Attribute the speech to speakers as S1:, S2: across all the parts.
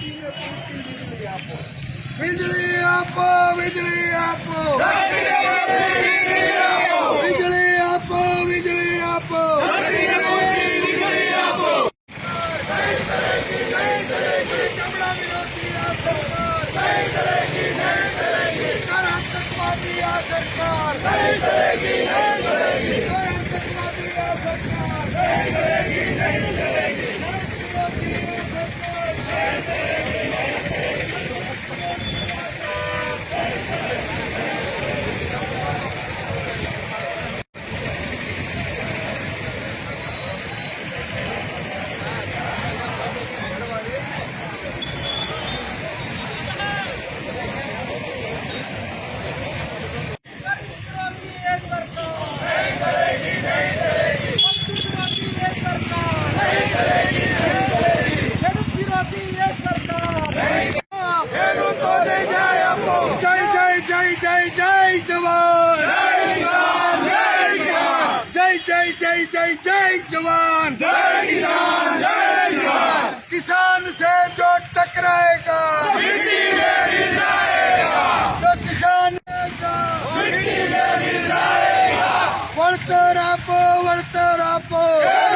S1: પૂરતી ને પૂરતી વીજળી આપો વીજળી આપો વીજળી આપો Liverpool! Yeah!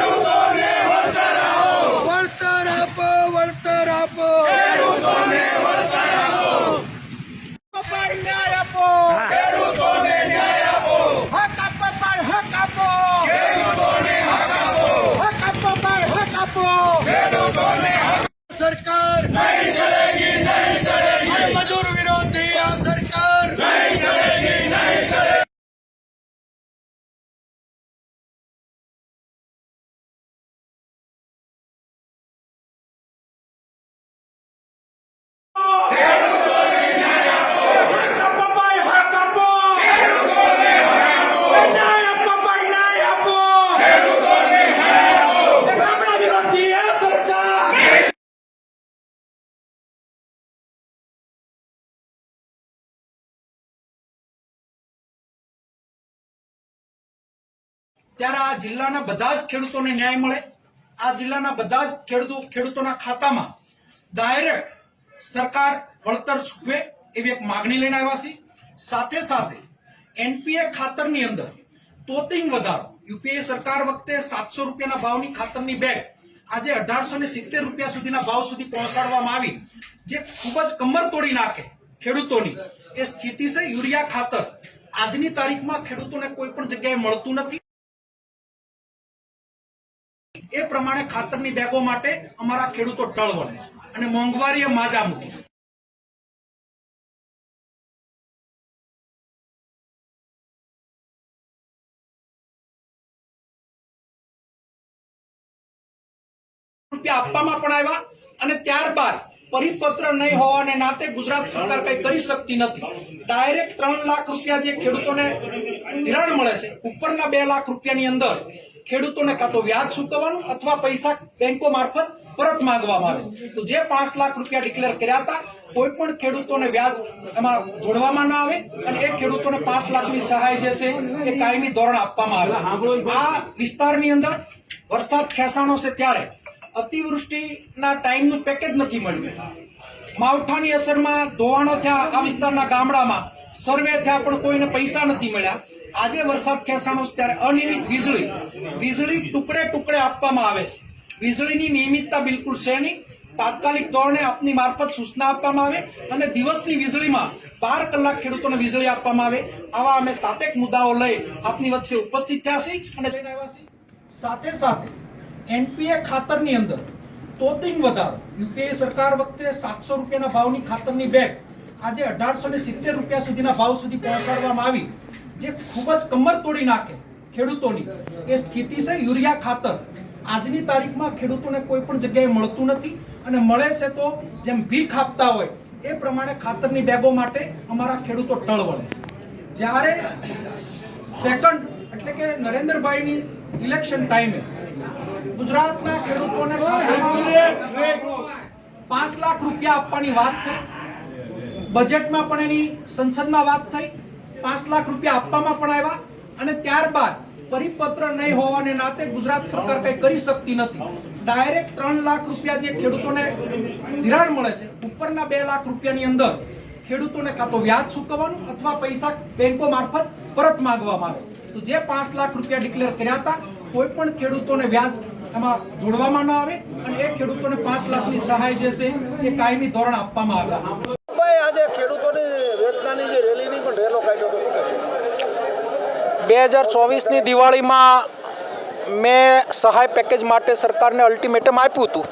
S2: ત્યારે આ જિલ્લાના બધા જ ખેડૂતોને ન્યાય મળે. આ જિલ્લાના બધા જ ખેડૂતો ખેડૂતોના ખાતામાં ડાયરેક્ટ સરકાર વળતર ચૂકવે એવી એક માગણી લઈને આવ્યા છે સાથે સાથે એનપીએ ખાતરની અંદર તોતિંગ વધારો. યુપીએ સરકાર વખતે સાતસો રૂપિયાના ભાવની ખાતરની બેગ આજે અઢારસો ને સિત્તેર રૂપિયા સુધીના ભાવ સુધી પહોંચાડવામાં આવી. જે ખૂબ જ કમર તોડી નાખે ખેડૂતોની. એ સ્થિતિ છે યુરિયા ખાતર આજની તારીખમાં ખેડૂતોને કોઈ પણ જગ્યાએ મળતું નથી. પ્રમાણે ખાતરની બેગો માટે અમારા ખેડૂતો ટળ વળે અને મોંઘવારીએ માજા મૂકી રૂપિયા આપવામાં પણ આવ્યા અને ત્યારબાદ પરિપત્ર નહીં હોવાને નાતે ગુજરાત સરકાર કઈ કરી શકતી નથી. ડાયરેક્ટ ત્રણ લાખ રૂપિયા જે ખેડૂતોને ધિરાણ મળે છે, ઉપરના બે લાખ રૂપિયાની અંદર ખેડૂતોને કાં તો વ્યાજ ચૂકવવાનું અથવા પૈસા બેંકો મારફત પરત માંગવામાં આવે છે. તો જે પાંચ લાખ રૂપિયા ડિક્લેર કર્યા હતા, કોઈ પણ ખેડૂતોને વ્યાજ એમાં જોડવામાં ના આવે અને એ ખેડૂતોને પાંચ લાખની સહાય જે છે એ કાયમી ધોરણ આપવામાં આવે. આ વિસ્તારની અંદર વરસાદ ખેંચાણો છે ત્યારે અતિવૃષ્ટિના ટાઈમનું પેકેજ નથી મળ્યું. માવઠાની અસરમાં ધોવાણો થયા આ વિસ્તારના ગામડામાં. સર્વે થયા પણ કોઈને પૈસા નથી મળ્યા. આજે વરસાદ ખેંચાણો ત્યારે અનિયમિત વીજળી. વીજળી ટુકડે ટુકડે આપવામાં આવે છે. વીજળીની નિયમિતતા બિલકુલ છે નહીં. તાત્કાલિક ધોરણે આપની મારફત સૂચના આપવામાં આવે અને દિવસની વીજળીમાં બાર કલાક ખેડૂતોને વીજળી આપવામાં આવે. આવા અમે સાતેક મુદ્દાઓ લઈ આપની વચ્ચે ઉપસ્થિત થયા છીએ અને લઈને આવ્યા છીએ. સાથે સાથે એનપીએ ખાતરની અંદર તોતિંગ વધારો. યુપીએ સરકાર વખતે સાતસો રૂપિયાના ભાવની ખાતરની બેગ આજે અઢારસો ને સિત્તેર રૂપિયા સુધીના ભાવ સુધી પહોંચાડવામાં આવી જે ખૂબ જ કમર તોડી નાખે ખેડૂતોની. એ સ્થિતિ છે યુરિયા ખાતર. આજની તારીખમાં ખેડૂતોને કોઈ પણ જગ્યાએ મળતું નથી અને મળે છે તો જેમ ભીખ આપતા હોય એ પ્રમાણે ખાતરની બેગો માટે અમારા ખેડૂતો ટળ વળે છે. જ્યારે સેકન્ડ એટલે કે નરેન્દ્રભાઈની ઇલેક્શન ટાઈમે ગુજરાતના ખેડૂતોને પાંચ લાખ રૂપિયા આપવાની વાત થઈ. બજેટમાં પણ એની સંસદમાં વાત થઈ, પાંચ લાખ રૂપિયા આપવામાં પણ આવ્યા અને ત્યારબાદ પરિપત્ર નહીં હોવાને નાતે ગુજરાત સરકાર કઈ કરી શકતી નથી.
S3: ડાયરેક્ટ ત્રણ લાખ રૂપિયા જે ખેડૂતોને ધિરાણ મળે છે, ઉપરના બે લાખ રૂપિયાની અંદર ખેડૂતોને કાં તો વ્યાજ ચૂકવવાનું અથવા પૈસા બેંકો મારફત પરત માંગવામાં આવે છે. તો જે પાંચ લાખ રૂપિયા ડિક્લેર કર્યા હતા, કોઈ પણ ખેડૂતોને વ્યાજ એમાં જોડવામાં ન આવે અને એ ખેડૂતોને પાંચ લાખની સહાય જે છે, એ કાયમી ધોરણ આપવામાં આવ્યા
S4: ભાઈ આજે ખેડૂતોની વેચનાની જે રેલીની પણ રેલો કાઢ્યો તો શું કહેશો?
S2: બે હજાર ચોવીસની દિવાળીમાં મેં સહાય પેકેજ માટે સરકારને અલ્ટિમેટમ આપ્યું હતું.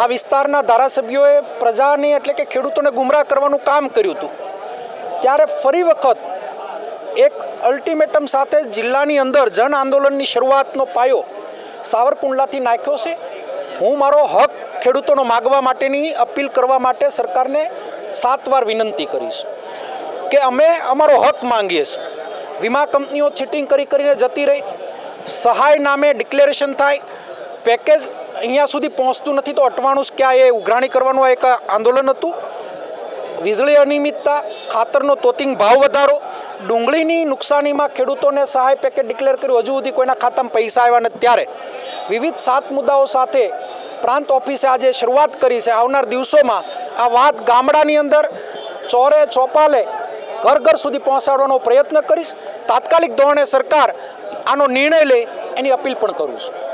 S2: આ વિસ્તારના ધારાસભ્યોએ પ્રજાને એટલે કે ખેડૂતોને ગુમરાહ કરવાનું કામ કર્યું હતું. ત્યારે ફરી વખત એક અલ્ટિમેટમ સાથે જિલ્લાની અંદર જન આંદોલનની શરૂઆતનો પાયો સાવરકુંડલાથી નાખ્યો છે. હું મારો હક ખેડૂતોનો માગવા માટેની અપીલ કરવા માટે સરકારને સાત વાર વિનંતી કરીશ કે અમે અમારો હક માંગીએ છીએ. વીમા કંપનીઓ ચીટિંગ કરી કરીને જતી રહી. સહાય નામે ડિક્લેરેશન થાય. પેકેજ અહીંયા સુધી પહોંચતું નથી તો અટવાણું જ ક્યાં એ ઉઘરાણી કરવાનું એક આંદોલન હતું. વીજળી અનિયમિતતા, ખાતરનો તોતિંગ ભાવ વધારો, ડુંગળીની નુકસાનીમાં ખેડૂતોને સહાય પેકેજ ડિક્લેર કર્યું. હજુ સુધી કોઈના ખાતામાં પૈસા આવ્યા નથી ત્યારે. વિવિધ સાત મુદ્દાઓ સાથે પ્રાંત ઓફિસે આજે શરૂઆત કરી છે. આવનાર દિવસોમાં આ વાત ગામડાની અંદર ચોરે ચોપાલે ઘર ઘર સુધી પહોંચાડવાનો પ્રયત્ન કરીશ. તાત્કાલિક ધોરણે સરકાર આનો નિર્ણય લે, એની અપીલ પણ કરું છું.